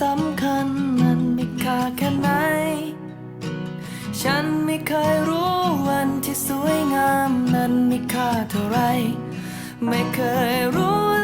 สำคัญมันมีค่าแค่ไหน ฉันไม่เคยรู้วันที่สวยงามนั้นมีค่าเท่าไร ไม่เคยรู้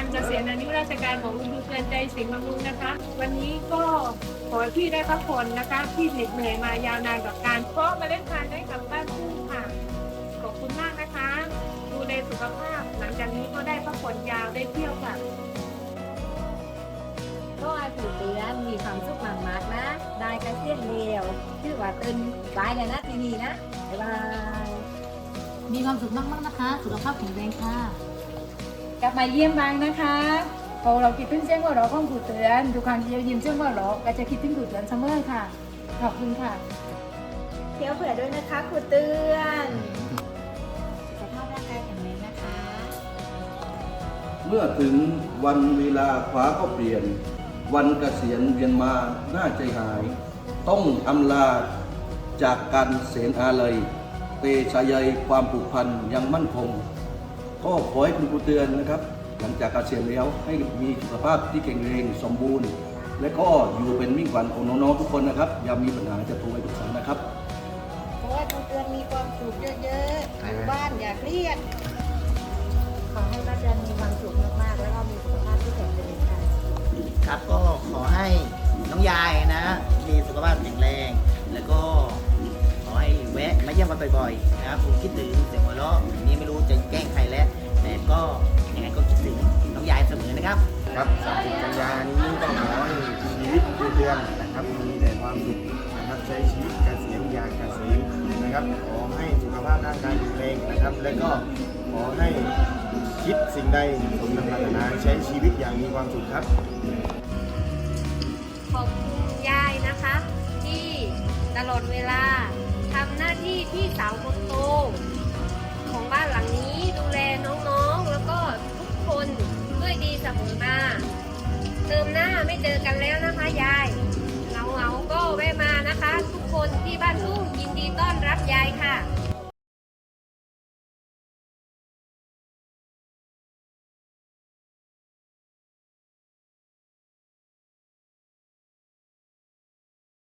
วันเกษียณอายุราชการของคุณครูเตือนใจสิงห์บำรุงนะคะ วันนี้ก็ขอให้พี่ได้พักผ่อนนะคะที่เหน็ดเหนื่อยมายาวนานกับการเพราะเมาเล่นทานได้กลับบ้านทุ่งค่ะขอบคุณมากนะคะ ดูแลสุขภาพ หลังจากนี้ก็ได้พักผ่อนยาวได้เที่ยวค่ะก็ให้ผู้เตือนมีความสุขมากๆนะ ได้กระเสียนเดียวชื่อว่าตื่นสายเลยนะที่นี่นะ บ๊ายบาย มีความสุขมากๆนะคะ สุขภาพแข็งแรงค่ะ กลับมาเยี่ยมบางนะคะพอเราคิดถึงเสียงหัวเราะของผู้เตือนทุกครั้งที่เรายิ้มเสียงหัวเราะก็จะคิดถึงผู้เตือนเสมอค่ะ ขอบคุณค่ะเที่ยวเผื่อด้วยนะคะครูเตือนสุขภาพร่างกายแข็งแรงนะคะ เมื่อถึงวันเวลาขวาก็เปลี่ยน วันเกษียณเวียนมาหน้าใจหาย ต้องอำลาจากการเสนอาลัยเตชะยัยความผูกพันยังมั่นคง ก็ขอให้คุณครูเตือนนะครับ หลังจากเกษียณแล้วให้มีสุขภาพที่แข็งแรงสมบูรณ์ และก็อยู่เป็นมิ่งขวัญของน้องๆทุกคนนะครับ อย่ามีปัญหาจะโทรไปปรึกษานะครับเพราะว่าครูเตือนมีความสุขเยอะๆอยู่บ้านอย่าเครียด ขอให้ป้าเตือนมีความสุขมากๆ แล้วก็มีสุขภาพที่แข็งแรงค่ะครับก็ขอให้น้องยายนะ มีสุขภาพแข็งแรง แล้วก็ขอให้แวะมาเยี่ยมกันบ่อยๆนะครับผมคิดถึงเสียงหัวเราะวันนี้ไม่รู้จะ ยายเสมอนะครับ ครับ30กันยานี้ต้องขอให้ชีวิตเดือนนะครับ มีแต่ความสุขนะครับใช้ชีวิตเกษียณอย่างเกษมนะครับ ขอให้สุขภาพร่างกายแข็งแรงนะครับ และก็ขอให้คิดสิ่งใดสมดังปรารถนาใช้ชีวิตอย่างมีความสุขครับ ขอบคุณยายนะคะ ที่ตลอดเวลาทำหน้าที่พี่สาวคนโตของบ้านหลังนี้ ด้วยดีเสมอมาเติมหน้าไม่เจอกันแล้วนะคะยายเราเราก็แวะมานะคะ ทุกคนที่บ้านทุ่งยินดีต้อนรับยายค่ะ